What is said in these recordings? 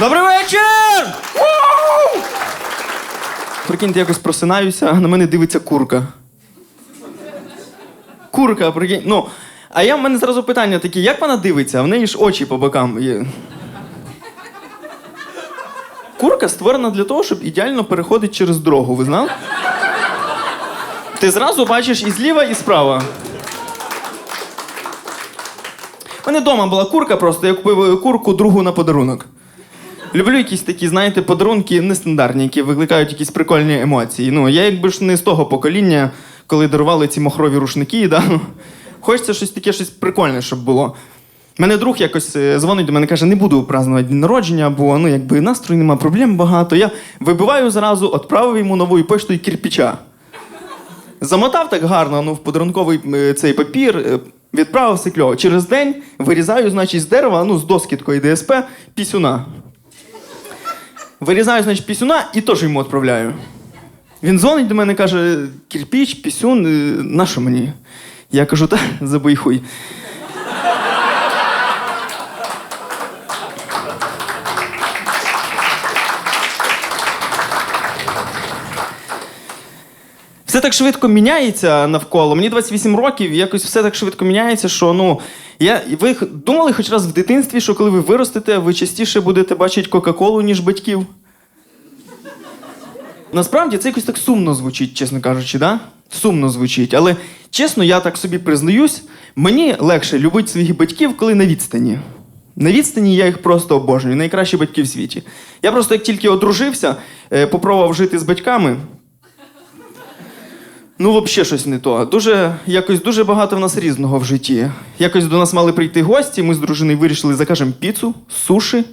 Добрий вечір! Прикиньте, якось просинаюся, а на мене дивиться курка. Курка, прикинь. Ну, а я в мене зразу питання такі, як вона дивиться? А в неї ж очі по бокам є. Курка створена для того, щоб ідеально переходити через дорогу, ви знали? Ти зразу бачиш і зліва, і справа. У мене вдома була курка просто, я купив курку другу на подарунок. Люблю якісь такі, знаєте, подарунки нестандартні, які викликають якісь прикольні емоції. Ну, я якби ж не з того покоління, коли дарували ці махрові рушники, да? хочеться щось таке, щось прикольне, щоб було. Мене друг якось е, дзвонить до мене, каже, не буду празднувати день народження, бо ну, якби настрою нема, проблем багато. Я вибиваю зразу, відправив йому новою поштою кирпича. Замотав так гарно ну, в подарунковий е, цей папір, е, відправив кльово. Через день вирізаю, значить, з дерева, ну, з доски ДСП, пісюна. Вирізаю, значить, пісюна і теж йому відправляю. Він дзвонить до мене каже: кірпіч, пісюн, е, на що мені? Я кажу, та забий хуй. Все так швидко міняється навколо. Мені 28 років, і якось все так швидко міняється, що ну. Я, ви думали хоч раз в дитинстві, що коли ви виростете, ви частіше будете бачити Кока-Колу, ніж батьків? Насправді це якось так сумно звучить, чесно кажучи, да? Сумно звучить. Але чесно, я так собі признаюсь, мені легше любити своїх батьків, коли на відстані. На відстані я їх просто обожнюю, найкращі батьки в світі. Я просто як тільки одружився, е, попробував жити з батьками. Ну, взагалі щось не то. Дуже, якось дуже багато в нас різного в житті. Якось до нас мали прийти гості, ми з дружиною вирішили закажемо піцу, суші.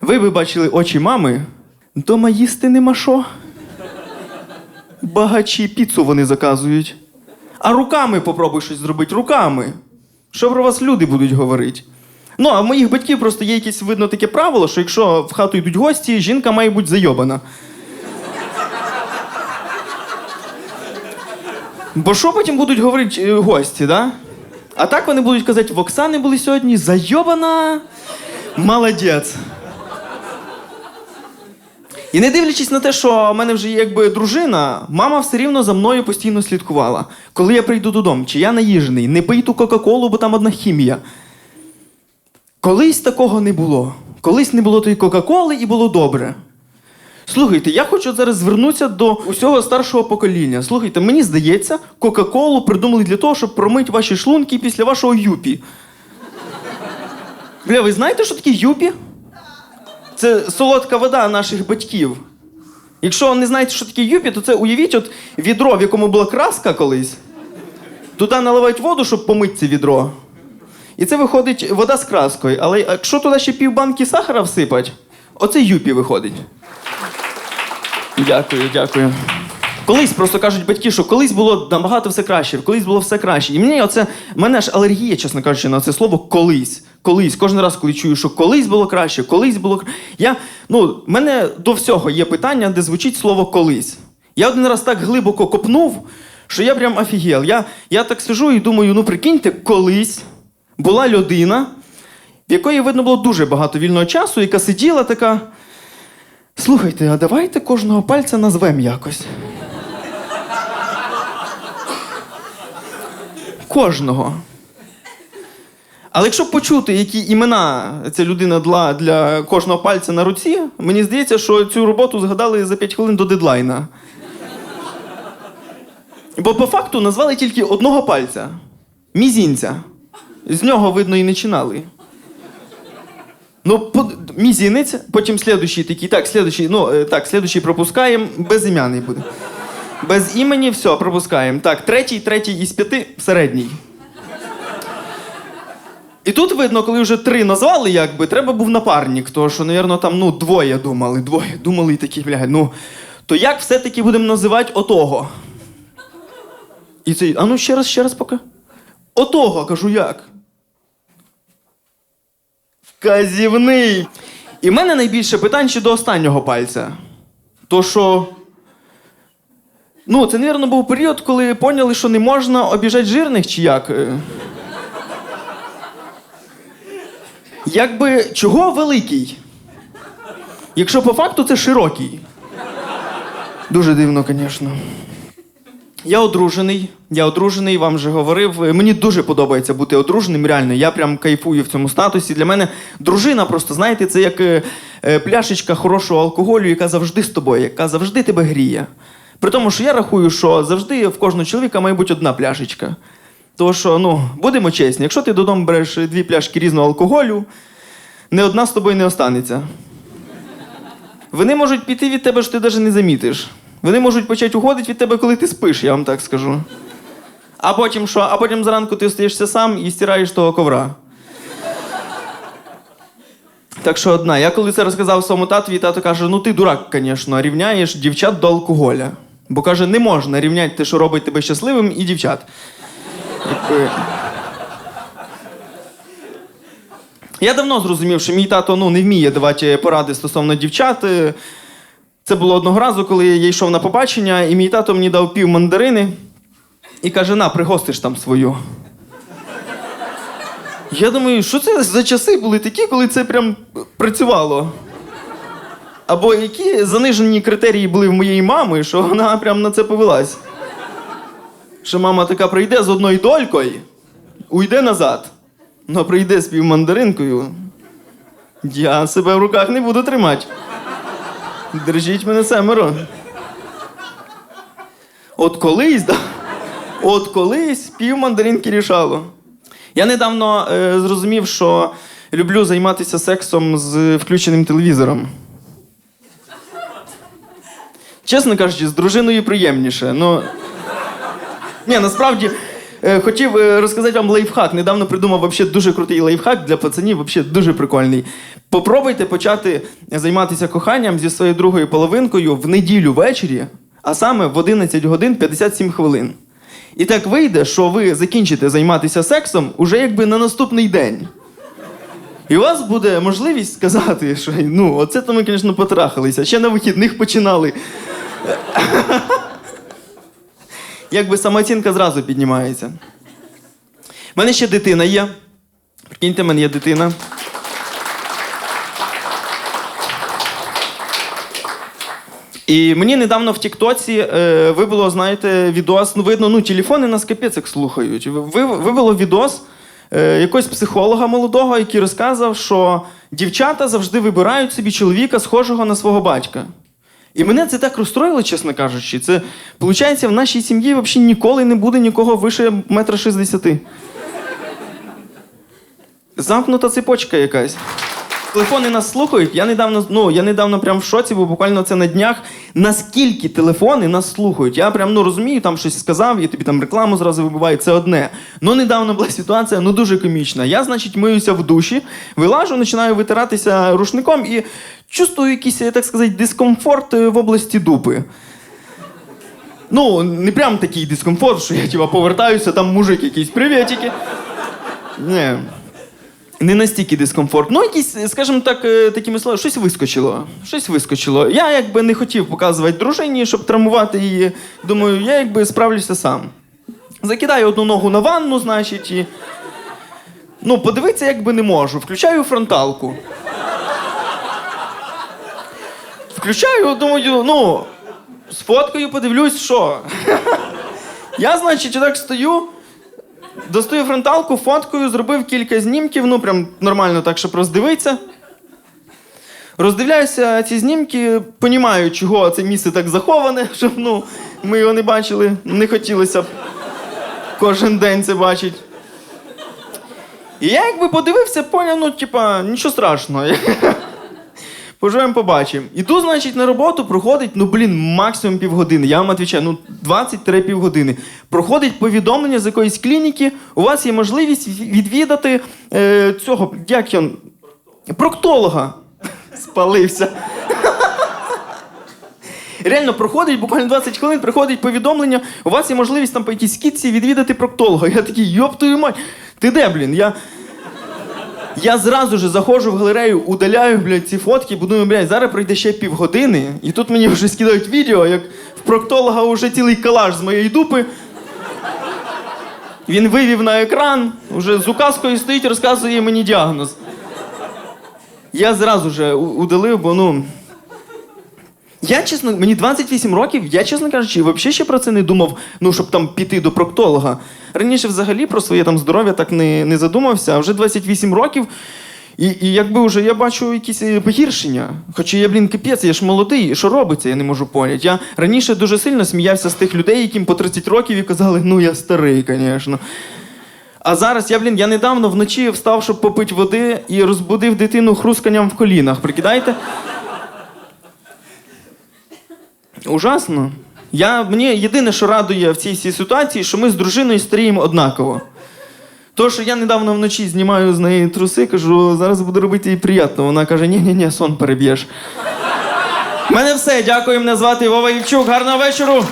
Ви би бачили очі мами. Дома їсти нема що. Багачі піцу вони заказують. А руками попробуй щось зробити, руками. Що про вас люди будуть говорити? Ну, а в моїх батьків просто є якесь видно таке правило, що якщо в хату йдуть гості, жінка має бути зайобана. Бо що потім будуть говорити е, гості, да? А так вони будуть казати, в Оксани були сьогодні зайобана. Молодець. І не дивлячись на те, що в мене вже є якби дружина, мама все рівно за мною постійно слідкувала. Коли я прийду додому, чи я наїжений, не пий ту Кока-Колу, бо там одна хімія. Колись такого не було. Колись не було тої Кока-Коли і було добре. Слухайте, я хочу зараз звернутися до усього старшого покоління. Слухайте, мені здається, Кока-Колу придумали для того, щоб промити ваші шлунки після вашого юпі. Бля, ви знаєте, що таке юпі? Це солодка вода наших батьків. Якщо не знаєте, що таке юпі, то це уявіть от відро, в якому була краска колись. Туди наливають воду, щоб помити це відро. І це виходить вода з краскою. Але якщо туди ще півбанки сахара всипать, оце юпі виходить. Дякую, дякую. Колись просто кажуть батьки, що колись було набагато все краще, колись було все краще. І мені оце, мене аж алергія, чесно кажучи, на це слово колись. Колись. Кожен раз, коли чую, що колись було краще, колись було. Я, ну, мене до всього є питання, де звучить слово колись. Я один раз так глибоко копнув, що я прям офігел. Я, я так сижу і думаю, ну прикиньте, колись була людина, в якої видно було дуже багато вільного часу, яка сиділа така. Слухайте, а давайте кожного пальця назвемо якось. Кожного. Але якщо почути, які імена ця людина дала для кожного пальця на руці, мені здається, що цю роботу згадали за 5 хвилин до дедлайна. Бо по факту назвали тільки одного пальця мізінця. З нього, видно, і не починали. Ну, мізинець, потім слідуючий такий, так, слідуючий, ну, е, так, слідуючий пропускаємо, безім'яний буде. Без імені, все, пропускаємо. Так, третій, третій із п'яти, середній. І тут видно, коли вже три назвали, якби, треба був напарник, тому що, напевно, там ну, двоє думали, двоє думали і такі, бля, ну, то як все-таки будемо називати отого? І цей, а ну ще раз, ще раз поки. Отого, кажу, як? Вказівний. І в мене найбільше питань ще до останнього пальця. То що. Ну, це, мабуть, був період, коли поняли, що не можна обіжати жирних чи як. Е. Якби чого великий? Якщо по факту це широкий. Дуже дивно, звісно. Я одружений. Я одружений, вам вже говорив. Мені дуже подобається бути одруженим. Реально, я прям кайфую в цьому статусі. Для мене дружина, просто знаєте, це як е, е, пляшечка хорошого алкоголю, яка завжди з тобою, яка завжди тебе гріє. При тому, що я рахую, що завжди в кожного чоловіка має бути одна пляшечка. Тому що, ну, будемо чесні, якщо ти додому береш дві пляшки різного алкоголю, не одна з тобою не останеться. Вони можуть піти від тебе, що ти навіть не замітиш. Вони можуть почати уходити від тебе, коли ти спиш, я вам так скажу. А потім що? А потім зранку ти остаєшся сам і стираєш того ковра. Так що одна. Я коли це розказав своєму татові, тато каже: ну ти дурак, звісно, рівняєш дівчат до алкоголя. Бо каже, не можна рівняти те, що робить тебе щасливим, і дівчат. Я давно зрозумів, що мій тато ну, не вміє давати поради стосовно дівчат. Це було одного разу, коли я йшов на побачення, і мій тато мені дав пів мандарини і каже: на, пригостиш там свою. Я думаю, що це за часи були такі, коли це прям працювало? Або які занижені критерії були в моєї мами, що вона прям на це повелась. Що мама така прийде з одною долькою, уйде назад. Ну, прийде з півмандаринкою. Я себе в руках не буду тримати. Держіть мене семеро. От колись, да, от колись півмандаринки рішало. Я недавно е, зрозумів, що люблю займатися сексом з включеним телевізором. Чесно кажучи, з дружиною приємніше. Ну, ні, насправді хотів е, розказати вам лайфхак. Недавно придумав вообще дуже крутий лайфхак для пацанів, вообще дуже прикольний. Попробуйте почати займатися коханням зі своєю другою половинкою в неділю ввечері, а саме в 11 годин 57 хвилин. І так вийде, що ви закінчите займатися сексом уже якби на наступний день. І у вас буде можливість сказати, що ну, оце то ми, звісно, потрахалися, ще на вихідних починали. Якби самооцінка зразу піднімається. У мене ще дитина є. Прикиньте, в мене є дитина. І мені недавно в Тіктоці е, вибило, знаєте, відос. Ну, видно, ну, телефони нас капець як слухають. Ви, вибило відос е, якогось психолога молодого, який розказав, що дівчата завжди вибирають собі чоловіка, схожого на свого батька. І мене це так розстроїло, чесно кажучи. Це, виходить, в нашій сім'ї взагалі ніколи не буде нікого вище метра шістдесяти. Замкнута цепочка якась. Телефони нас слухають. Я недавно, ну, я недавно прям в шоці, бо буквально це на днях. Наскільки телефони нас слухають? Я прям ну розумію, там щось сказав, і тобі там рекламу зразу вибиває, це одне. Ну недавно була ситуація ну дуже комічна. Я, значить, миюся в душі, вилажу, починаю витиратися рушником і чувствую якийсь, так сказати, дискомфорт е, в області дупи. Ну, не прям такий дискомфорт, що я типа повертаюся, там мужик якийсь привітики. Ні. Не настільки дискомфорт. Ну, якісь, скажімо так, е, такими словами, щось вискочило. Щось вискочило. Я якби не хотів показувати дружині, щоб травмувати її. Думаю, я якби справлюся сам. Закидаю одну ногу на ванну, значить, і. Ну, подивитися якби не можу. Включаю фронталку. Включаю, думаю, ну, з фоткою подивлюсь, що. Я, значить, так стою. Достаю фронталку, фоткою, зробив кілька знімків, ну прям нормально так, щоб роздивитися. Роздивляюся ці знімки, понімаю, чого це місце так заховане, щоб ну, ми його не бачили. Не хотілося б кожен день це бачити. І я якби подивився, поняв, ну, типа, нічого страшного. Поживемо, побачимо. Іду, значить, на роботу проходить, ну, блін, максимум півгодини. Я вам відповідаю, ну 20 півгодини. Проходить повідомлення з якоїсь клініки. У вас є можливість відвідати е, цього, як він, проктолога. Спалився. Реально проходить буквально 20 хвилин, приходить повідомлення. У вас є можливість там по якійсь скидці відвідати проктолога. Я такий, йоп твою мать, ти де, блін? Я... Я зразу ж заходжу в галерею, удаляю, блядь, ці фотки, бо думаю, блядь, зараз пройде ще півгодини, і тут мені вже скидають відео, як в проктолога вже цілий калаш з моєї дупи. Він вивів на екран, вже з указкою стоїть, розказує мені діагноз. Я зразу же удалив, бо ну, Я чесно, мені 28 років, я, чесно кажучи, взагалі ще про це не думав, ну, щоб там піти до проктолога. Раніше взагалі про своє там здоров'я так не, не задумався, а вже 28 років. І, і якби вже я бачу якісь е, погіршення. Хоча я, блін, капець, я ж молодий, що робиться, я не можу поняти. Я раніше дуже сильно сміявся з тих людей, яким по 30 років і казали, ну я старий, звісно. А зараз я, блін, я недавно вночі встав, щоб попити води і розбудив дитину хрусканням в колінах. Прикидаєте? Ужасно. Я, мені єдине, що радує в цій всій ситуації, що ми з дружиною старіємо однаково. То, що я недавно вночі знімаю з неї труси, кажу, зараз буду робити їй приємно. Вона каже: ні-ні-ні, сон переб'єш. У мене все. Дякую. Мене звати Вова Ільчук. Гарного вечору.